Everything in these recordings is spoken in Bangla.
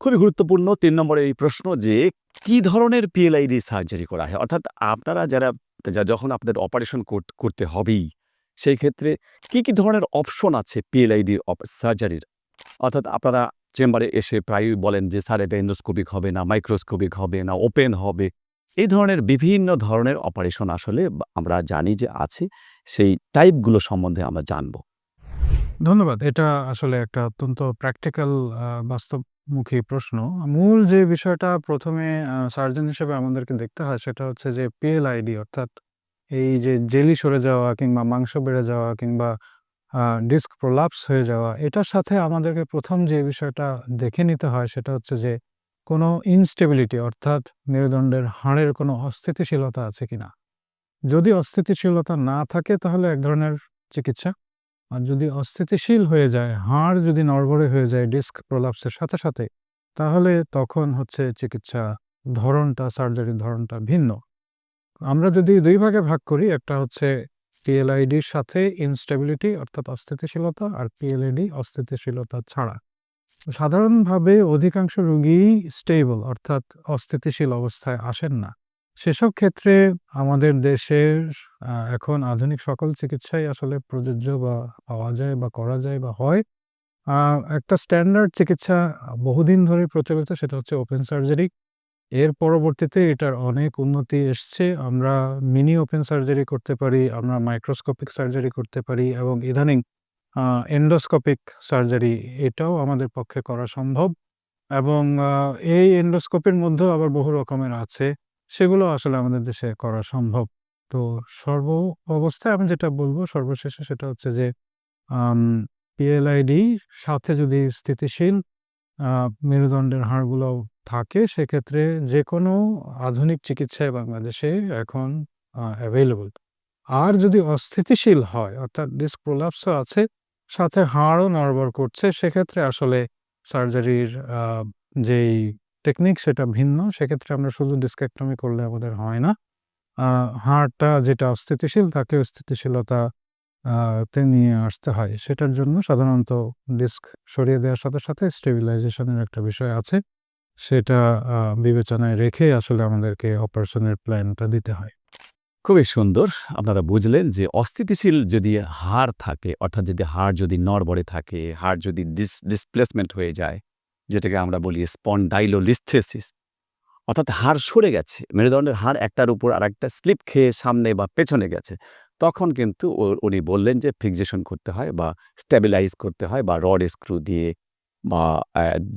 খুবই গুরুত্বপূর্ণ তিন নম্বরের এই প্রশ্ন যে, কি ধরনের পিএলআইডি সার্জারি করা হয়? অর্থাৎ আপনারা যারা যখন আপনাদের অপারেশন করতে হবেই, সেই ক্ষেত্রে কি কি ধরনের অপশন আছে পিএলআইডি সার্জারির অর্থাৎ আপনারা চেম্বারে এসে প্রায়ই বলেন যে, স্যার এটা এন্ডোস্কোপিক হবে না মাইক্রোস্কোপিক হবে না ওপেন হবে। এই ধরনের বিভিন্ন ধরনের অপারেশন আসলে আমরা জানি যে আছে, সেই টাইপগুলো সম্বন্ধে আমরা জানব। ধন্যবাদ। এটা আসলে একটা অত্যন্ত প্র্যাকটিক্যাল আ বাস্তবমুখী প্রশ্ন। মূল যে বিষয়টা ১ম এ আ, সার্জন হিসেবে আমাদেরকে দেখতে হয় সেটা হচ্ছে যে পিএলআইডি অর্থাৎ এই যে জেলি সরে যাওয়া কিংবা মাংস বেড়ে যাওয়া কিংবা ডিস্ক প্রোলাপস হয়ে যাওয়া, এটার সাথে আমাদেরকে ১ম যে বিষয়টা দেখে নিতে হয় সেটা হচ্ছে যে কোনো ইনস্টেবিলিটি অর্থাৎ মেরুদণ্ডের হাড়ের কোনো অস্থিতিশীলতা আছে কিনা। যদি অস্থিতিশীলতা না থাকে তাহলে এক ধরনের চিকিৎসা। আর যদি অস্থিতিশীল হয়ে যায়, হাড় যদি নড়বড়ে হয়ে যায় ডিস্ক প্রোলাপসের সাথে, সাথে তাহলে তখন হচ্ছে চিকিৎসা ধরনটা সার্জারির ধরনটা ভিন্ন। আমরা যদি দুই ভাগে ভাগ করি একটা হচ্ছে পিএলআইডির সাথে ইনস্টেবিলিটি অর্থাৎ অস্থিতিশীলতা আর পিএলআইডি অস্থিতিশীলতা ছাড়া। সাধারণভাবে অধিকাংশ রোগীই স্টেবল অর্থাৎ অস্থিতিশীল অবস্থায় আসেন না। সেসব ক্ষেত্রে আমাদের দেশের এখন আধুনিক সকল চিকিৎসাই আসলে প্রযোজ্য বা পাওয়া যায় বা করা যায় বা হয়। একটা স্ট্যান্ডার্ড চিকিৎসা বহুদিন ধরে প্রচলিত সেটা হচ্ছে ওপেন সার্জারি। এর পরবর্তীতে এটার অনেক উন্নতি এসছে। আমরা মিনি ওপেন সার্জারি করতে পারি, আমরা মাইক্রোস্কোপিক সার্জারি করতে পারি এবং ইদানিং এন্ডোস্কোপিক সার্জারি এটাও আমাদের পক্ষে করা সম্ভব এবং এই এন্ডোস্কোপির মধ্যেও আবার বহু রকমের আছে। সেগুলো আসলে আমাদের দেশে করা সম্ভব। তো সর্ব অবস্থায় আমি যেটা বলব সর্বশেষে সেটা হচ্ছে যে পিএলআইডি সাথে যদি স্থিতিশীল মেরুদণ্ডের হাড়গুলো থাকে সেক্ষেত্রে যেকোনো আধুনিক চিকিৎসাই বাংলাদেশে এখন আ অ্যাভেইলেবল। আর যদি অস্থিতিশীল হয় অর্থাৎ ডিস্ক প্রোলাপসও আছে, সাথে হাড়ও নড়বড় করছে সেক্ষেত্রে আসলে সার্জারির যেই টেকনিক সেটা ভিন্ন। সেক্ষেত্রে আমরা শুধু ডিস্কেক্টমি করলে আমাদের হয় না। হাড়টা যেটা অস্থিতিশীল তাকে স্থিতিশীলতা আ তে নিয়ে আসতে হয়। সেটার জন্য সাধারণত ডিস্ক সরিয়ে দেওয়ার সাথে, সাথে স্টেবিলাইজেশনের একটা বিষয় আছে। সেটা বিবেচনায় রেখে আসলে আমাদেরকে অপারেশনের প্ল্যানটা দিতে হয়। খুবই সুন্দর। আপনারা বুঝলেন যে অস্থিতিশীল যদি হাড় থাকে অর্থাৎ যদি হাড় যদি নড়বড়ে থাকে, হাড় যদি ডিস ডিসপ্লেসমেন্ট হয়ে যায়, যেটাকে আমরা বলি স্পন্ডাইলোলিস্থেসিস অর্থাৎ হাড় সরে গেছে। মেরুদণ্ডের হাড় একটার উপর আর একটা স্লিপ খেয়ে সামনে বা পেছনে গেছে। তখন কিন্তু উনি বললেন যে ফিক্সেশন করতে হয় বা স্ট্যাবিলাইজ করতে হয় বা রড স্ক্রু দিয়ে বা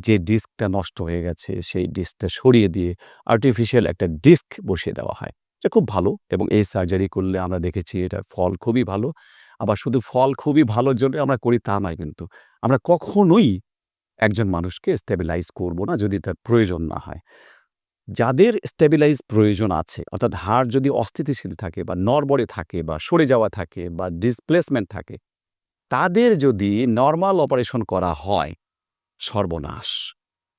যে ডিস্কটা নষ্ট হয়ে গেছে সেই ডিস্কটা সরিয়ে দিয়ে আর্টিফিশিয়াল একটা ডিস্ক বসিয়ে দেওয়া হয়। এটা খুব ভালো এবং এই সার্জারি করলে আমরা দেখেছি এটার ফল খুবই ভালো। আবার শুধু ফল খুবই ভালোর জন্য আমরা করি তা নয় কিন্তু। আমরা কখনোই একজন মানুষকে স্টেবিলাইজ করব না যদি তার প্রয়োজন না হয়। যাদের স্টেবিলাইজ প্রয়োজন আছে অর্থাৎ হাড় যদি অস্থিতিশীল থাকে বা নড়বড়ে থাকে বা সরে যাওয়া থাকে বা ডিসপ্লেসমেন্ট থাকে, তাদের যদি নর্মাল অপারেশন করা হয়, সর্বনাশ!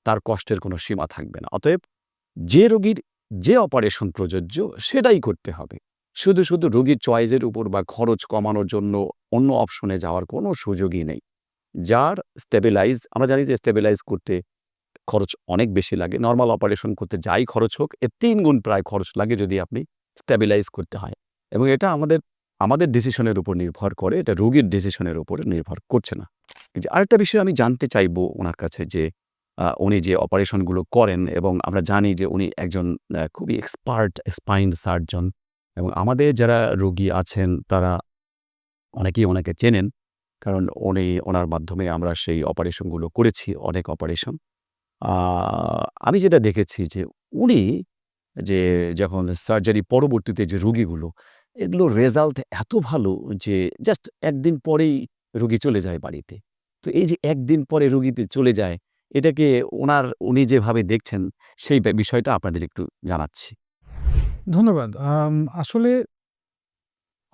তার কষ্টের কোনো সীমা থাকবে না। অতএব যে রোগীর যে অপারেশন প্রযোজ্য সেটাই করতে হবে। শুধু, শুধু রোগীর চয়েসের উপর বা খরচ কমানোর জন্য অন্য অপশনে যাওয়ার কোনো সুযোগই নেই। যার স্টেবিলাইজ আমরা জানি যে স্টেবিলাইজ করতে খরচ অনেক বেশি লাগে। নর্মাল অপারেশন করতে যাই খরচ হোক এর ৩ গুণ প্রায় খরচ লাগে যদি আপনি স্টেবিলাইজ করতে হয়। এবং এটা আমাদের, আমাদের ডিসিশনের উপর নির্ভর করে। এটা রোগীর ডিসিশনের উপরে নির্ভর করছে না। আরেকটা বিষয় আমি জানতে চাইব ওনার কাছে যে উনি যে অপারেশনগুলো করেন এবং আমরা জানি যে উনি একজন খুবই এক্সপার্ট স্পাইন সার্জন এবং আমাদের যারা রোগী আছেন তারা অনেকেই ওনাকে চেনেন। কারণ উনি ওনার মাধ্যমে আমরা সেই অপারেশনগুলো করেছি, অনেক অপারেশন। আমি যেটা দেখেছি যে উনি যে যখন সার্জারি পরবর্তীতে যে রুগীগুলো এগুলোর রেজাল্ট এত ভালো যে জাস্ট একদিন পরেই রুগী চলে যায় বাড়িতে। তো এই যে একদিন পরে রুগীতে চলে যায়, এটাকে ওনার উনি যেভাবে দেখছেন সেই বিষয়টা আপনাদের একটু জানাচ্ছি। ধন্যবাদ। আসলে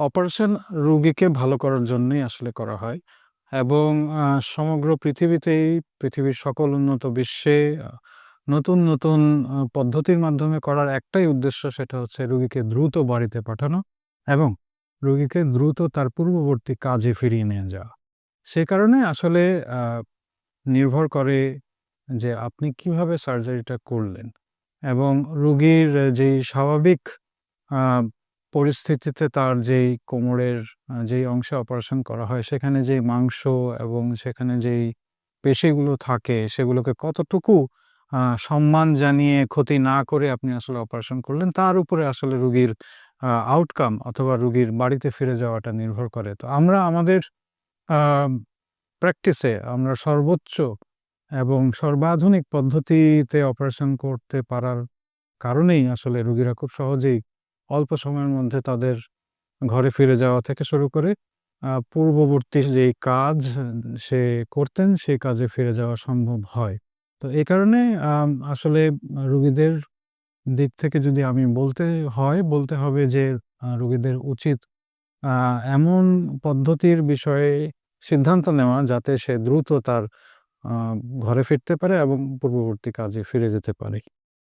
অপারেশন রুগীকে ভালো করার জন্যই আসলে করা হয় এবং সমগ্র পৃথিবীতেই পৃথিবীর সকল উন্নত বিশ্বে নতুন, নতুন পদ্ধতির মাধ্যমে করার একটাই উদ্দেশ্য সেটা হচ্ছে রুগীকে দ্রুত বাড়িতে পাঠানো এবং রুগীকে দ্রুত তার পূর্ববর্তী কাজে ফিরিয়ে নিয়ে যাওয়া। সে কারণে আসলে নির্ভর করে যে আপনি কীভাবে সার্জারিটা করলেন? এবং রুগীর যেই স্বাভাবিক পরিস্থিতিতে তার যেই কোমরের যেই অংশে অপারেশন করা হয়, সেখানে যেই মাংস এবং সেখানে যেই পেশিগুলো থাকে, সেগুলোকে কতটুকু সম্মান জানিয়ে ক্ষতি না করে আপনি আসলে অপারেশন করলেন, তার উপরে আসলে রুগীর আউটকাম অথবা রুগীর বাড়িতে ফিরে যাওয়াটা নির্ভর করে। তো আমরা আমাদের প্র্যাকটিসে আমরা সর্বোচ্চ এবং সর্বাধুনিক পদ্ধতিতে অপারেশন করতে পারার কারণেই আসলে রুগীরা খুব সহজেই অল্প সময়ের মধ্যে তাদের ঘরে ফিরে যাওয়া থেকে শুরু করে পূর্ববর্তী যেই কাজ সে করতেন সেই কাজে ফিরে যাওয়া সম্ভব হয়। তো এই কারণে আসলে রুগীদের দিক থেকে যদি আমি বলতে হয়, বলতে হবে যে রুগীদের উচিত এমন পদ্ধতির বিষয়ে সিদ্ধান্ত নেওয়া যাতে সে দ্রুত তার ঘরে ফিরতে পারে এবং পূর্ববর্তী কাজে ফিরে যেতে পারে।